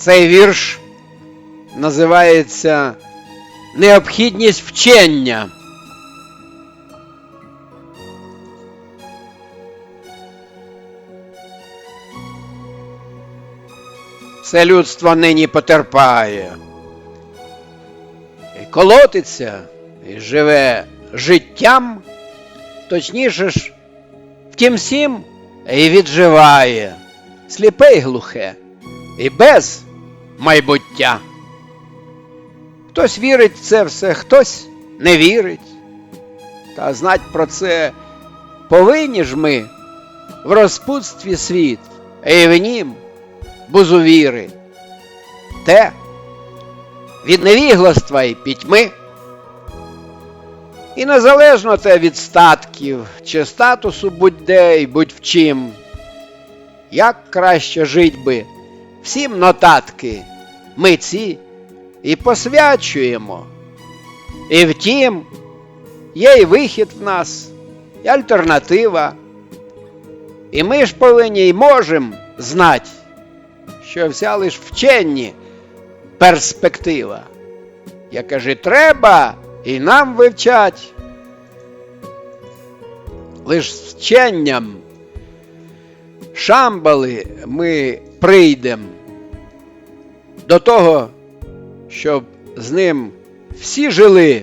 Цей вірш називається Необхідність вчення. Все людство нині потерпає. І колотиться, і живе життям, точніше ж, втім всім і відживає, сліпе й глухе, і без майбуття. Хтось вірить в це все, хтось не вірить. Та знать про це повинні ж ми в розпутстві світ, і в нім бузувіри. Те від невігластва і пітьми. І незалежно те від статків чи статусу будь-де й будь в чим. Як краще жить би, всім нотатки ми ці і посвячуємо. І втім, є й вихід в нас, і альтернатива. І ми ж повинні й можемо знати, що вся лиш вченні перспектива. Я каже, треба і нам вивчать. Лиш з вченням шамбали ми прийдем до того, щоб з ним всі жили.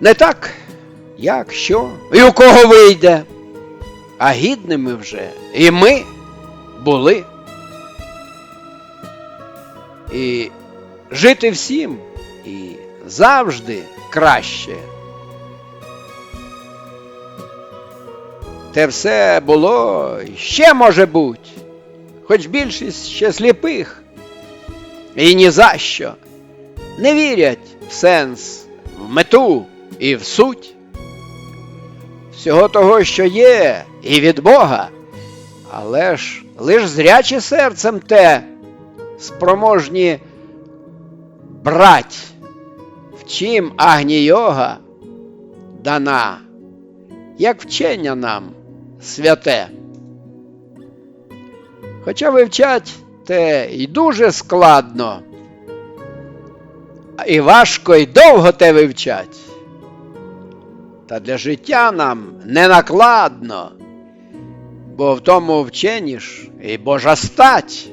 Не так, як що, і у кого вийде, а гідними вже і ми були. І жити всім і завжди краще. Те все було і ще може бути, хоч більшість ще сліпих. І ні за що не вірять в сенс, в мету і в суть. Всього того, що є, і від Бога, але ж лиш зрячі серцем те спроможні брать, в чим агнійога дана, як вчення нам святе. Хоча вивчать те й дуже складно, і важко й довго те вивчать. Та для життя нам не накладно, бо в тому вчені ж і Божа стать.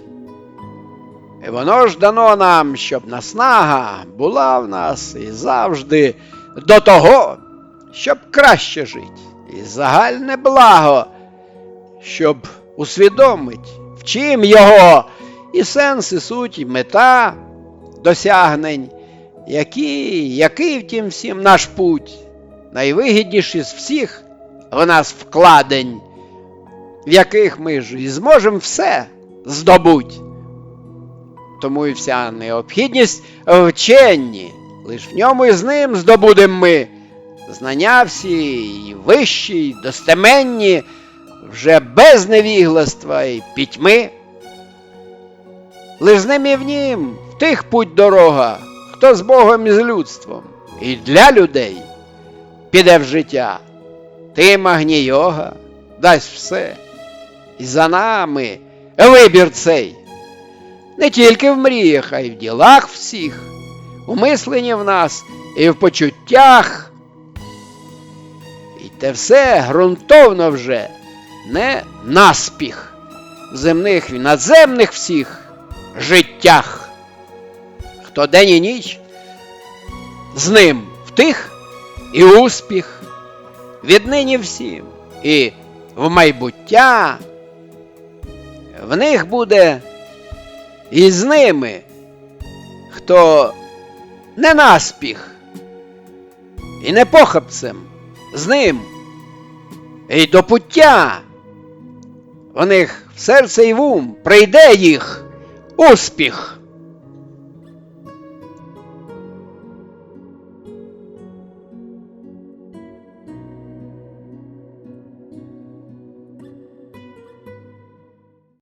І воно ж дано нам, щоб наснага була в нас і завжди до того, щоб краще жити, і загальне благо, щоб усвідомить, чим його. І сенс, і суть, і мета досягнень, який, який втім всім наш путь, найвигідніший з всіх в нас вкладень, в яких ми ж і зможемо все здобуть. Тому і вся необхідність вченні, лиш в ньому і з ним здобудемо ми. Знання всі і вищі, і достеменні, вже без невігластва і пітьми. Лиш ним в нім, в тих путь дорога, хто з Богом і з людством, і для людей піде в життя. Тим агнійога дасть все. І за нами вибір цей. Не тільки в мріях, а й в ділах всіх, у мисленні в нас і в почуттях. І те все ґрунтовно вже не наспіх земних і надземних всіх життях. Хто день і ніч з ним втих і успіх віднині всім, і в майбуття в них буде і з ними, хто не наспіх і не похапцем, з ним і до пуття. У них в серце і в ум прийде їх успіх.